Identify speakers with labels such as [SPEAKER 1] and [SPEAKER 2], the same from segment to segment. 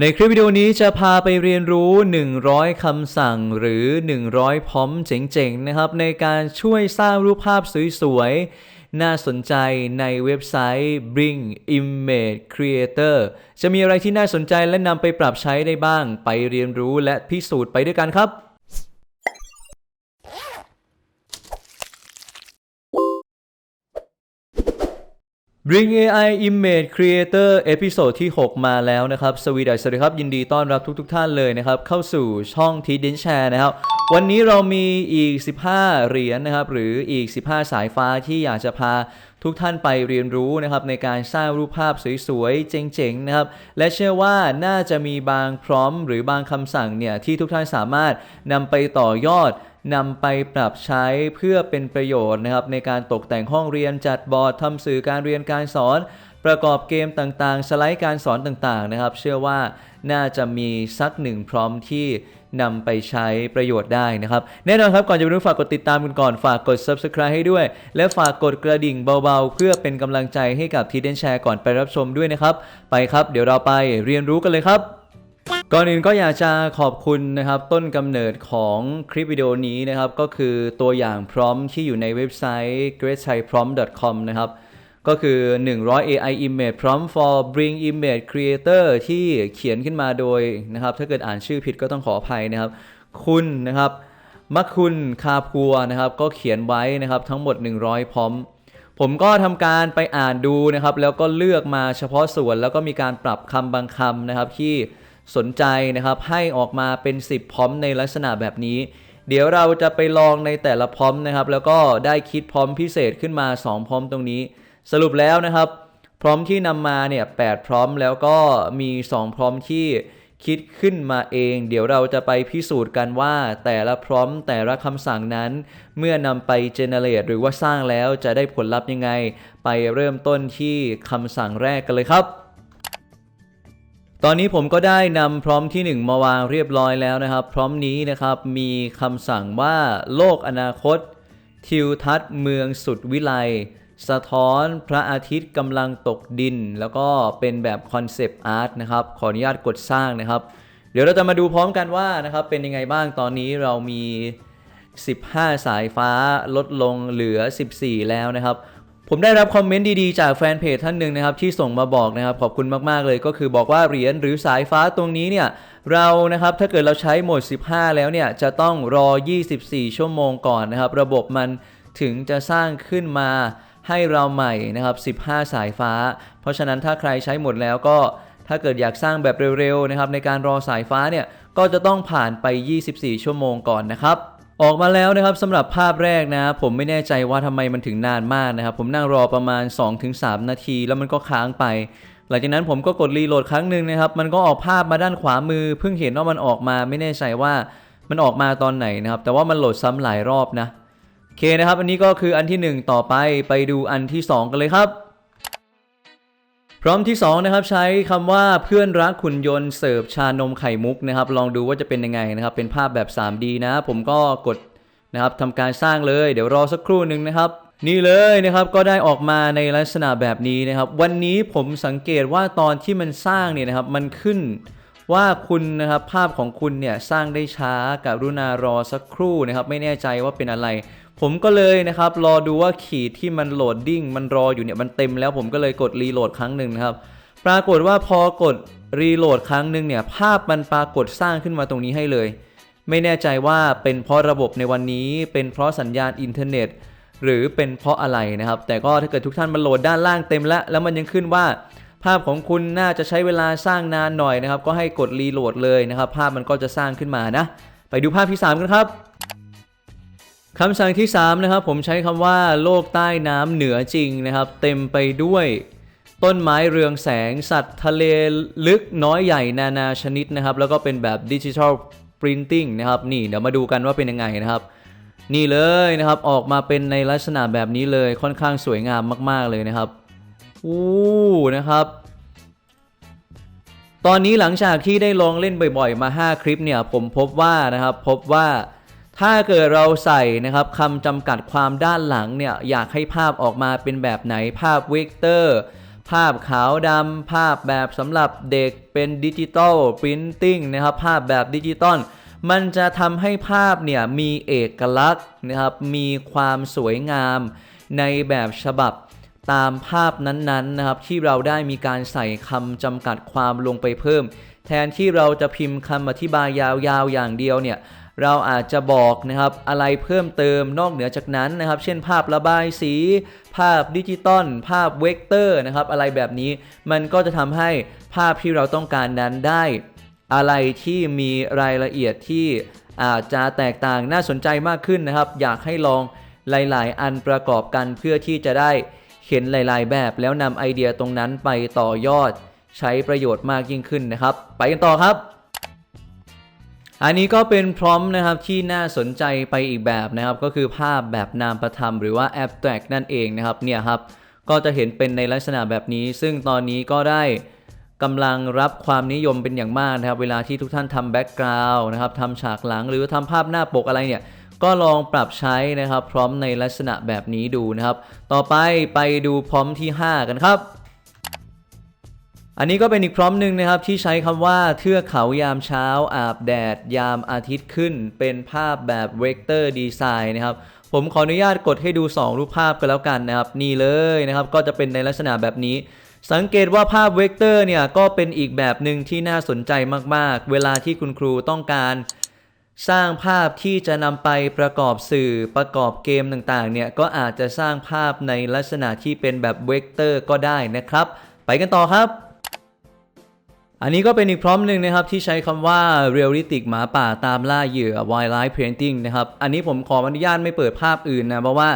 [SPEAKER 1] ในคลิปวิดีโอนี้จะพาไปเรียนรู้ 100 คำสั่งหรือ 100 พร้อมเจ๋งๆ นะครับ ในการช่วยสร้างรูปภาพสวยๆ น่าสนใจในเว็บไซต์ Bring Image Creator จะมีอะไรที่น่าสนใจและนำไปปรับใช้ได้บ้าง ไปเรียนรู้และพิสูจน์ไปด้วยกันครับ Bring AI Image Creator เอพิโซดที่ 6 มาแล้วนะครับ สวีดัสสวัสดีครับ ยินดีต้อนรับทุกๆทท่านเลยนะครับ เข้าสู่ช่องทีดินแชร์นะครับ วันนี้เรามีอีก 15 เหรียญนะครับ หรืออีก 15 สายฟ้าที่อยากจะพาทุกท่านไปเรียนรู้นะครับ ในการสร้างรูปภาพสวยๆ เจ๋งๆ นะครับ และเชื่อว่าน่าจะมีบางพร้อมหรือบางคำสั่งเนี่ย ที่ทุกท่านสามารถนำไปต่อยอด นำไปปรับใช้เพื่อเป็นประโยชน์นะครับในการตกแต่งห้องเรียนจัดบอร์ดทำสื่อการเรียนการสอน ประกอบเกมต่างๆ สไลด์การสอนต่างๆนะครับ เชื่อว่าน่าจะมีสักหนึ่งพร้อมที่นำไปใช้ประโยชน์ได้นะครับ แน่นอนครับก่อนจะไปดูฝากกดติดตามกันก่อนฝากกด subscribe ให้ด้วย และฝากกดกระดิ่งเบาๆ เพื่อเป็นกำลังใจให้กับทีเดนแชร์ก่อนไปรับชมด้วยนะครับ ไปครับ เดี๋ยวเราไปเรียนรู้กันเลยครับ ก่อนอื่นก็อยากจะขอบคุณนะครับต้นกำเนิดของคลิปวิดีโอนี้นะครับ ก็คือตัวอย่างพร้อมที่อยู่ในเว็บไซต์ greatchayprom com นะครับ ก็คือ 100 AI image prompt for bring image creator ที่เขียนขึ้นมาโดยนะครับ ถ้าเกิดอ่านชื่อผิดก็ต้องขออภัยนะครับ คุณนะครับมักคุณคาพัวนะครับ ก็เขียนไว้นะครับทั้งหมด 100 พร้อม ผมก็ทำการไปอ่านดูนะครับ แล้วก็เลือกมาเฉพาะส่วนแล้วก็มีการปรับคำบางคำนะครับที่ สนใจนะครับให้ออกมาเป็น 10 พร้อมในลักษณะแบบนี้ เดี๋ยวเราจะไปลองในแต่ละพร้อมนะครับ แล้วก็ได้คิดพร้อมพิเศษขึ้นมา 2 พร้อมตรงนี้ สรุปแล้วนะครับ พร้อมที่นำมาเนี่ย8พร้อมแล้วก็มี 2 พร้อมที่คิดขึ้นมาเอง เดี๋ยวเราจะไปพิสูจน์กันว่า แต่ละพร้อมแต่ละคำสั่งนั้น เมื่อนำไป generate หรือว่าสร้างแล้วจะได้ผลลัพธ์ยังไง ไปเริ่มต้นที่คำสั่งแรกกันเลยครับ ตอนนี้ผมก็ได้นำพร้อมที่ 1 มาวางเรียบร้อยแล้วนะครับ พร้อมนี้นะครับมีคำสั่งว่าโลกอนาคต ทิวทัศน์เมืองสุดวิไลสะท้อนพระอาทิตย์กำลังตกดิน แล้วก็เป็นแบบคอนเซปต์อาร์ตนะครับ ขออนุญาตกดสร้างนะครับ เดี๋ยวเราจะมาดูพร้อมกันว่านะครับเป็นยังไงบ้างตอนนี้เรามี 15 สายฟ้าลดลงเหลือ 14 แล้วนะครับ ผมได้รับคอมเมนต์ดีๆ จากแฟนเพจท่านหนึ่งนะครับที่ส่งมาบอกนะครับขอบคุณมากๆเลย ก็คือบอกว่าเหรียญหรือสายฟ้าตรงนี้เนี่ยเรานะครับถ้าเกิดเราใช้โหมด 15 แล้วเนี่ยจะต้องรอ 24 ชั่วโมงก่อนนะครับระบบมันถึงจะสร้างขึ้นมาให้เราใหม่นะครับ 15 สายฟ้า เพราะฉะนั้นถ้าใครใช้หมดแล้วก็ถ้าเกิดอยากสร้างแบบเร็วๆนะครับในการรอสายฟ้าเนี่ยก็จะต้องผ่านไป 24 ชั่วโมงก่อนนะครับ ออกมาแล้วนะครับสำหรับภาพแรกนะ ผมไม่แน่ใจว่าทำไมมันถึงนานมากนะครับ ผมนั่งรอประมาณ 2-3 นาที แล้วมันก็ค้างไป หลังจากนั้นผมก็กดรีโหลดครั้งหนึ่งนะครับ มันก็ออกภาพมาด้านขวามือ เพิ่งเห็นว่ามันออกมาไม่แน่ใจว่ามันออกมาตอนไหนนะครับ แต่ว่ามันโหลดซ้ำหลายรอบนะโอเคนะครับ อันนี้ก็คืออันที่ 1 ต่อไปไปดูอันที่ 2 กันเลยครับ พร้อมที่2นะครับใช้คำว่าเพื่อนรักขุนยนต์เสิร์ฟชานมไข่มุกนะครับ ลองดูว่าจะเป็นยังไงนะครับ เป็นภาพแบบ 3D นะ ผมก็กดนะครับทำการสร้างเลยเดี๋ยวรอสักครู่หนึ่งนะครับ นี่เลยนะครับก็ได้ออกมาในลักษณะแบบนี้นะครับ วันนี้ผมสังเกตว่าตอนที่มันสร้างเนี่ยนะครับมันขึ้นว่าคุณนะครับภาพของคุณเนี่ยสร้างได้ช้ากับรุณารอสักครู่นะครับ ไม่แน่ใจว่าเป็นอะไร ผมก็เลยนะครับรอดูว่าขีดที่มันโหลดดิ้งมันรออยู่เนี่ยมันเต็มแล้วผมก็เลยกดรีโหลดครั้งหนึ่งนะครับปรากฏว่าพอกดรีโหลดครั้งหนึ่งเนี่ยภาพมันปรากฏสร้างขึ้นมาตรงนี้ให้เลย ไม่แน่ใจว่าเป็นเพราะระบบในวันนี้เป็นเพราะสัญญาณอินเทอร์เน็ต หรือเป็นเพราะอะไรนะครับ แต่ก็ถ้าเกิดทุกท่านมาโหลดด้านล่างเต็มแล้วแล้วมันยังขึ้นว่า ภาพของคุณน่าจะใช้เวลาสร้างนานหน่อยนะครับ ก็ให้กดรีโหลดเลยนะครับ ภาพมันก็จะสร้างขึ้นมานะ ไปดูภาพที่ 3 กันครับ คำสั่งที่3นะครับผมใช้คำว่าโลกใต้น้ำเหนือจริงนะครับ เต็มไปด้วย ต้นไม้เรืองแสง สัตว์ทะเลลึกน้อยใหญ่นานาชนิดนะครับ แล้วก็เป็นแบบดิจิทัลปรินติ้งนะครับนี่เดี๋ยวมาดูกันว่าเป็นยังไงนะครับ นี่เลยนะครับออกมาเป็นในลักษณะแบบนี้เลยค่อนข้างสวยงามมาก ๆ เลยนะครับอู้นะครับตอนนี้หลังจากที่ได้ลองเล่นบ่อยๆ มา 5 คลิปเนี่ย ผมพบว่านะครับ พบว่า ถ้าเกิดเราใส่นะครับคำจำกัดความด้านหลังเนี่ยอยากให้ภาพออกมาเป็นแบบไหนภาพเวกเตอร์ภาพขาวดำภาพแบบสำหรับเด็กเป็นดิจิตอลปรินติ้งนะครับภาพแบบดิจิตอลมันจะทำให้ภาพเนี่ยมีเอกลักษณ์นะครับมีความสวยงามในแบบฉบับตามภาพนั้นๆนะครับที่เราได้มีการใส่คำจำกัดความลงไปเพิ่ม แทนที่เราจะพิมพ์คำอธิบายยาวๆอย่างเดียวเนี่ย เราอาจจะบอกนะครับอะไรเพิ่มเติมนอกเหนือจากนั้นนะครับ เช่นภาพระบายสี ภาพดิจิตอลภาพเวกเตอร์นะครับอะไรแบบนี้มันก็จะทำให้ภาพที่เราต้องการนั้นได้ อะไรที่มีรายละเอียดที่อาจจะแตกต่างน่าสนใจมากขึ้นนะครับ อยากให้ลองหลาย ๆ อันประกอบกันเพื่อที่จะได้เห็นหลาย ๆ แบบแล้วนำไอเดียตรงนั้นไปต่อยอดใช้ประโยชน์มากยิ่งขึ้นนะครับ ไปกันต่อครับ อันนี้ก็เป็นพร้อมนะครับที่น่าสนใจไปอีกแบบนะครับ ก็คือภาพแบบนามประธรรมหรือว่า abstract นั่นเองนะครับเนี่ยครับก็จะเห็นเป็นในลักษณะแบบนี้ ซึ่งตอนนี้ก็ได้กำลังรับความนิยมเป็นอย่างมากนะครับ เวลาที่ทุกท่านทำแบ็กกราวน์นะครับทำฉากหลังหรือทำภาพหน้าปกอะไรเนี่ย ก็ลองปรับใช้นะครับ พร้อมในลักษณะแบบนี้ดูนะครับ ต่อไปไปดูพร้อมที่ 5 กันครับ อันนี้ก็เป็นอีกพร้อมหนึ่งนะครับที่ใช้คำว่าเทือกเขายามเช้าอาบแดด ยามอาทิตย์ขึ้น เป็นภาพแบบเวกเตอร์ดีไซน์นะครับ ผมขออนุญาตกดให้ดู 2 รูปภาพกันแล้วกันนะครับ นี่เลยนะครับก็จะเป็นในลักษณะแบบนี้ สังเกตว่าภาพเวกเตอร์เนี่ยก็เป็นอีกแบบหนึ่งที่น่าสนใจมากๆ เวลาที่คุณครูต้องการ สร้างภาพที่จะนำไปประกอบสื่อประกอบเกมต่างๆเนี่ยก็อาจจะสร้างภาพในลักษณะที่เป็นแบบเวกเตอร์ก็ได้นะครับ ไปกันต่อครับ อันนี้ก็เป็นอีกพร้อมหนึ่งนะครับที่ใช้คำว่า realistic หมาป่าตามล่าเหยื่อ wildlife painting นะครับ อันนี้ผมขออนุญาตไม่เปิดภาพอื่นนะ เพราะว่า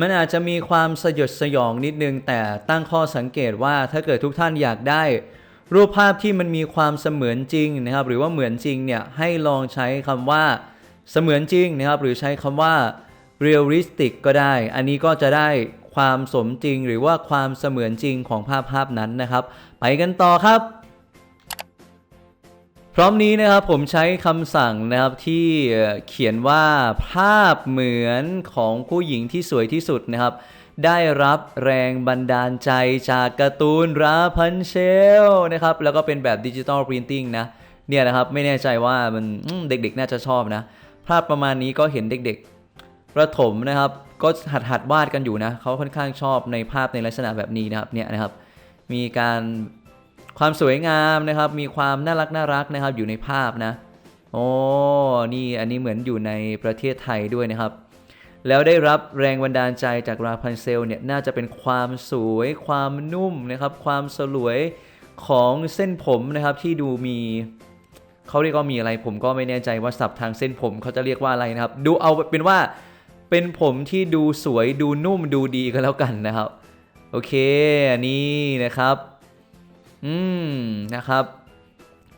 [SPEAKER 1] มันอาจจะมีความสยดสยองนิดนึง แต่ตั้งข้อสังเกตว่าถ้าเกิดทุกท่านอยากได้ รูปภาพที่มันมีความเสมือนจริงนะครับ หรือว่าเหมือนจริงเนี่ยให้ลองใช้คำว่าเสมือนจริงนะครับ หรือใช้คำว่า realistic ก็ได้ อันนี้ก็จะได้ความสมจริง หรือว่าความเสมือนจริงของภาพภาพนั้นนะครับ ไปกันต่อครับ พร้อมนี้นะครับผมใช้คำสั่งนะครับที่เขียนว่าภาพเหมือนของผู้หญิงที่สวยที่สุดนะครับ ได้รับแรงบันดาลใจจากการ์ตูนราพันเชลนะครับ แล้วก็เป็นแบบดิจิตอลปรินติ้งนะเนี่ยนะครับไม่แน่ใจว่ามันเด็กๆ น่าจะชอบนะภาพประมาณนี้ก็เห็นเด็กๆประถมนะครับ ก็หัดหัดวาดกันอยู่นะเขาค่อนข้างชอบในภาพในลักษณะแบบนี้นะครับเนี่ยนะครับ มีการ ความสวยงามนะครับ มีความน่ารักน่ารักนะครับ อยู่ในภาพนะโอ้นี่อันนี้เหมือนอยู่ในประเทศไทยด้วยนะครับ แล้วได้รับแรงบันดาลใจจากราพันเซลเนี่ยน่าจะเป็นความสวยความนุ่มนะครับ ความสลวยของเส้นผมนะครับที่ดูมีเขาเรียกว่ามีอะไร ผมก็ไม่แน่ใจว่าศัพท์ทางเส้นผมเขาจะเรียกว่าอะไรนะครับ ดูเอาเป็นว่าเป็นผมที่ดูสวยดูนุ่มดูดีก็แล้วกันนะครับ โอเคอันนี้นะครับ อืมนะครับ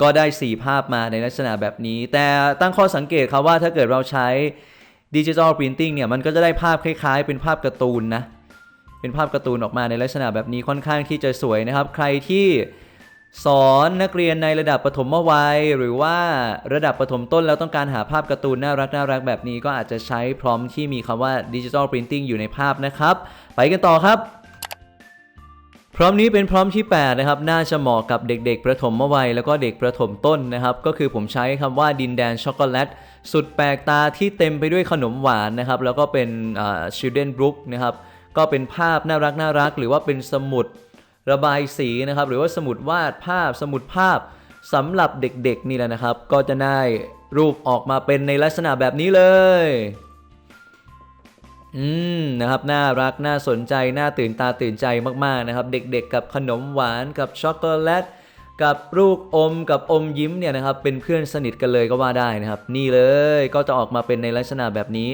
[SPEAKER 1] ก็ได้ 4 ภาพมาในลักษณะแบบนี้ แต่ตั้งข้อสังเกตครับว่าถ้าเกิดเราใช้ดิจิ t a ล Printing เนี่ย มันก็จะได้ภาพคล้ายๆ เป็นภาพการ์ตูนนะ เป็นภาพการ์ตูนออกมาในลักษณะแบบนี้ค่อนข้างที่จะสวยนะครับ ใครที่สอนนักเรียนในระดับประถมวัย หรือว่าระดับประถมต้นแล้วต้องการหาภาพการ์ตูนน่ารักน่ารักแบบนี้ก็อาจจะใช้พร้อมที่มีคำว่าดิจิ t a ล Printing อยู่ในภาพนะครับ ไปกันต่อครับ พร้อมนี้เป็นพร้อมที่ 8 นะครับ น่าจะเหมาะกับเด็กๆ ประถมวัยแล้วก็เด็กประถมต้นนะครับ ก็คือผมใช้คำว่าดินแดนช็อกโกแลตสุดแปลกตาที่เต็มไปด้วยขนมหวานนะครับ แล้วก็เป็นอ่า children book นะครับก็เป็นภาพน่ารักน่ารัก หรือว่าเป็นสมุดระบายสีนะครับ หรือว่าสมุดวาดภาพ สมุดภาพสำหรับเด็กๆนี่แหละนะครับ ก็จะได้รูปออกมาเป็นในลักษณะแบบนี้เลย อืมนะครับน่ารักน่าสนใจน่าตื่นตาตื่นใจมากๆนะครับ เด็กๆ กับขนมหวานกับช็อกโกแลตกับลูกอมกับอมยิ้มเนี่ยนะครับเป็นเพื่อนสนิทกันเลยก็ว่าได้นะครับ นี่เลยก็จะออกมาเป็นในลักษณะแบบนี้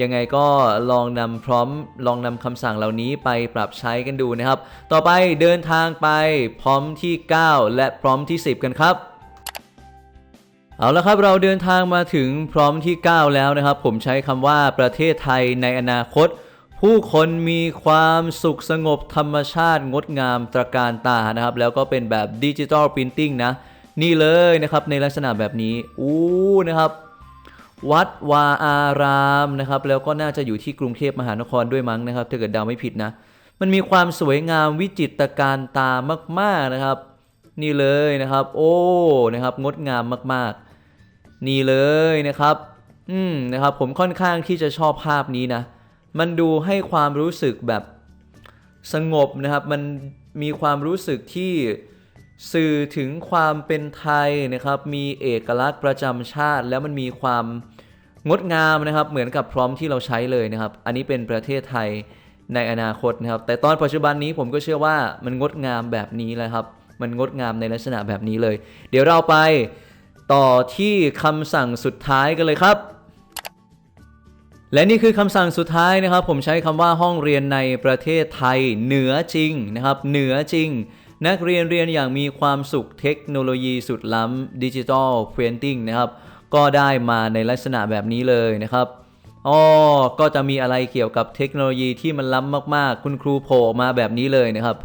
[SPEAKER 1] ยังไงก็ลองนำพร้อมลองนำคำสั่งเหล่านี้ไปปรับใช้กันดูนะครับ ต่อไปเดินทางไปพร้อมที่ 9 และพร้อมที่ 10 กันครับ เอาละครับเราเดินทางมาถึงพร้อมที่ 9 แล้วนะครับ ผมใช้คำว่าประเทศไทยในอนาคต ผู้คนมีความสุขสงบธรรมชาติงดงามตระการตานะครับ แล้วก็เป็นแบบดิจิ t a ล Printing นะ นี่เลยนะครับในลักษณะแบบนี้อู้นะครับ วัดวาอารามนะครับ แล้วก็น่าจะอยู่ที่กรุงเทพมหานครด้วยมั้งนะครับถ้าเกิดเดาไม่ผิดนะ มันมีความสวยงามวิจิตรการตามาก ๆนะครับ นี่เลยนะครับ โอ้นะครับงดงามมากๆ นี่เลยนะครับ อืมนะครับ ผมค่อนข้างที่จะชอบภาพนี้นะ มันดูให้ความรู้สึกแบบสงบนะครับ มันมีความรู้สึกที่สื่อถึงความเป็นไทยนะครับ มีเอกลักษณ์ประจำชาติ แล้วมันมีความงดงามนะครับ เหมือนกับพร้อมที่เราใช้เลยนะครับ อันนี้เป็นประเทศไทยในอนาคตนะครับ แต่ตอนปัจจุบันนี้ผมก็เชื่อว่ามันงดงามแบบนี้แหละครับ มันงดงามในลักษณะแบบนี้เลย เดี๋ยวเราไป ต่อที่คำสั่งสุดท้ายกันเลยครับ และนี่คือคำสั่งสุดท้ายนะครับ ผมใช้คำว่าห้องเรียนในประเทศไทย เหนือจริงนะครับ เหนือจริง นักเรียนเรียนอย่างมีความสุขเทคโนโลยีสุดล้ำดิจิทัลเพนติ้งนะครับก็ได้มาในลักษณะแบบนี้เลยนะครับอ๋อก็จะมีอะไรเกี่ยวกับเทคโนโลยีที่มันล้ำมากๆ คุณครูโผล่มาแบบนี้เลยนะครับ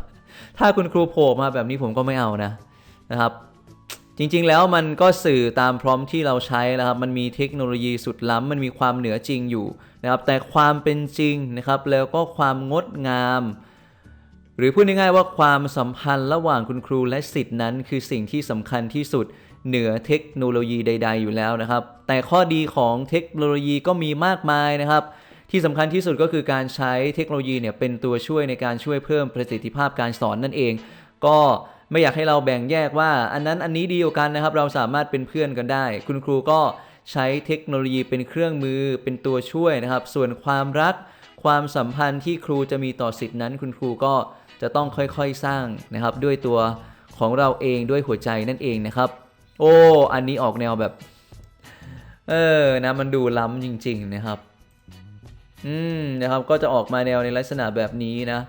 [SPEAKER 1] ถ้าคุณครูโผล่มาแบบนี้ผมก็ไม่เอานะนะครับ จริงๆ แล้วมันก็สื่อตามพร้อมที่เราใช้นะครับ มันมีเทคโนโลยีสุดล้ำ มันมีความเหนือจริงอยู่นะครับ แต่ความเป็นจริงนะครับ แล้วก็ความงดงาม หรือพูดง่ายๆว่าความสัมพันธ์ระหว่างคุณครูและสิทธินั้น คือสิ่งที่สำคัญที่สุดเหนือเทคโนโลยีใด ๆ อยู่แล้วนะครับ แต่ข้อดีของเทคโนโลยีก็มีมากมายนะครับ ที่สำคัญที่สุดก็คือการใช้เทคโนโลยีเนี่ยเป็นตัวช่วยในการช่วยเพิ่มประสิทธิภาพการสอนนั่นเอง ก็ ไม่อยากให้เราแบ่งแยกว่า อันนั้นอันนี้ดีกว่ากันนะครับ เราสามารถเป็นเพื่อนกันได้ คุณครูก็ใช้เทคโนโลยีเป็นเครื่องมือเป็นตัวช่วยนะครับ ส่วนความรัก ความสัมพันธ์ที่ครูจะมีต่อสิทธินั้น คุณครูก็จะต้องค่อยๆสร้างนะครับ ด้วยตัวของเราเองด้วยหัวใจนั่นเองนะครับ โอ้ อันนี้ออกแนวแบบ เออนะมันดูล้ำจริง ๆ นะครับ อืมนะครับก็จะออกมาแนวในลักษณะแบบนี้นะ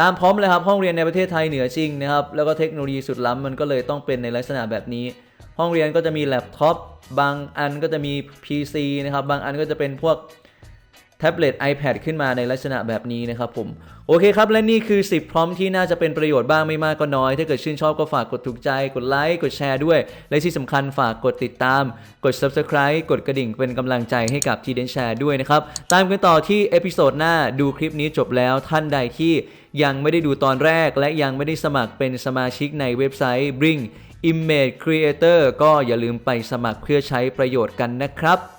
[SPEAKER 1] ตามพร้อมเลยครับห้องเรียนในประเทศไทยเหนือจริงนะครับแล้วก็เทคโนโลยีสุดล้ำมันก็เลยต้องเป็นในลักษณะแบบนี้ ห้องเรียนก็จะมีแล็ปท็อปบางอันก็จะมี PC นะครับบางอันก็จะเป็นพวกแท็บเล็ต iPad ขึ้นมาในลักษณะแบบนี้นะครับผม โอเคครับ และนี่คือ 10 พร้อมที่น่าจะเป็นประโยชน์บ้างไม่มากก็น้อย ถ้าเกิดชื่นชอบก็ฝากกดถูกใจ กดไลค์ กดแชร์ด้วย และที่สำคัญฝากกดติดตาม กด Subscribe กดกระดิ่งเป็นกำลังใจให้กับทีเดนแชร์ด้วยนะครับ ตามกันต่อที่เอพิโซดหน้าดูคลิปนี้จบแล้วท่านใดที่ ยังไม่ได้ดูตอนแรก และยังไม่ได้สมัครเป็นสมาชิกในเว็บไซต์ Bring Image Creator ก็อย่าลืมไปสมัครเพื่อใช้ประโยชน์กันนะครับ